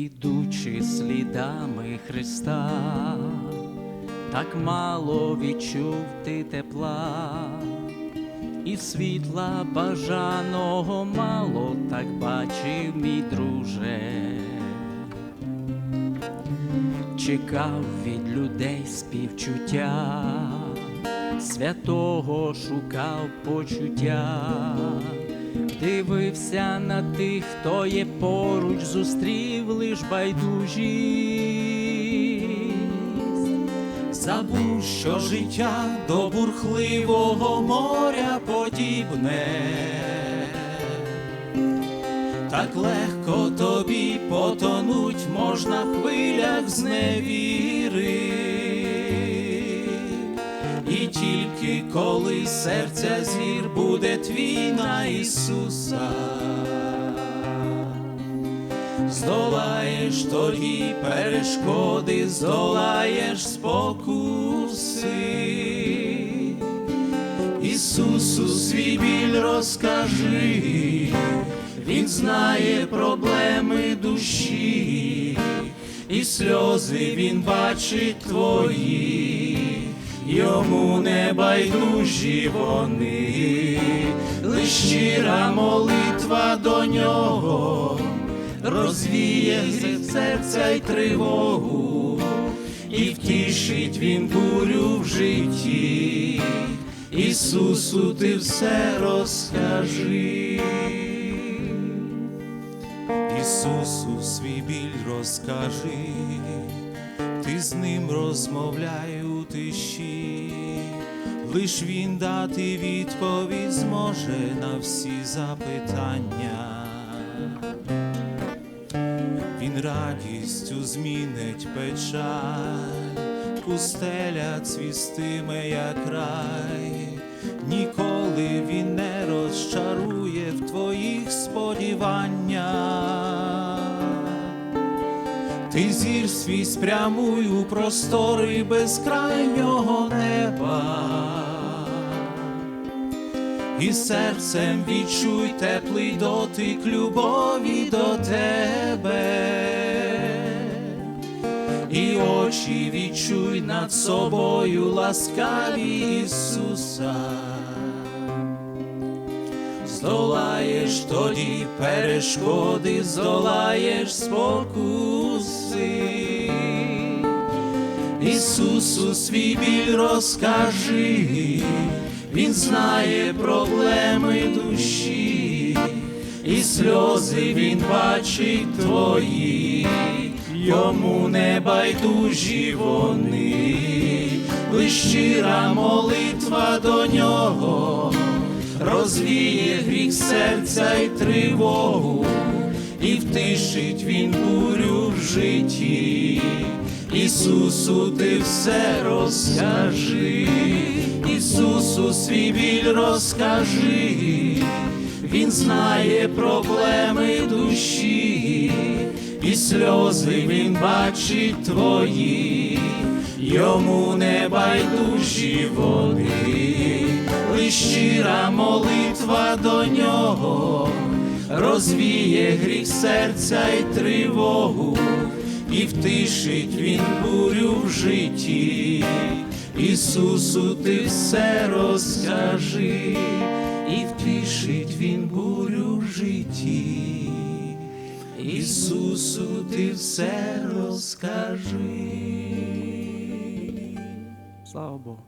ідучи слідами Христа, так мало відчув ти тепла, і світла бажаного мало, так бачив мій друже. Чекав від людей співчуття, святого шукав почуття, дивився на тих, хто є поруч, зустрів лиш байдужість, забув, що життя до бурхливого моря подібне. Так легко тобі потонуть можна в хвилях зневіри, тільки коли серця зір буде твій на Ісуса, здолаєш тоді перешкоди, здолаєш спокуси. Ісусу свій біль розкажи, Він знає проблеми душі, і сльози він бачить твої, йому не байдужі вони, лиш щира молитва до нього, розвіє серця й тривогу, і втішить він бурю в житті. Ісусу, ти все розкажи. Ісусу свій біль розкажи, ти з ним розмовляй у тиші, лиш він дати відповідь зможе на всі запитання. Він радістю змінить печаль, пустеля цвістиме, як рай, ніколи він не розчарує в твоїх сподіваннях. Ти зір свій спрямуй у простори безкрайнього неба. І серцем відчуй теплий дотик любові до тебе, і очі відчуй над собою ласкаві Ісуса. Здолаєш тоді перешкоди, здолаєш спокуси. Ісусу свій біль розкажи, Він знає проблеми душі, і сльози він бачить твої, йому не байдужі вони, лиш щира молитва до нього, розвіє гріх серця й тривогу, і втишить він бурю в житті. Ісусу, ти все розкажи, Ісусу свій біль розкажи, Він знає проблеми душі, і сльози він бачить твої, йому не байдужі вони, щира молитва до нього, розвіє гріх серця й тривогу і втишить він бурю в житті. Ісусу, ти все розкажи, і втішить він бурю в житті. Ісусу, ти все розкажи. Слава Богу.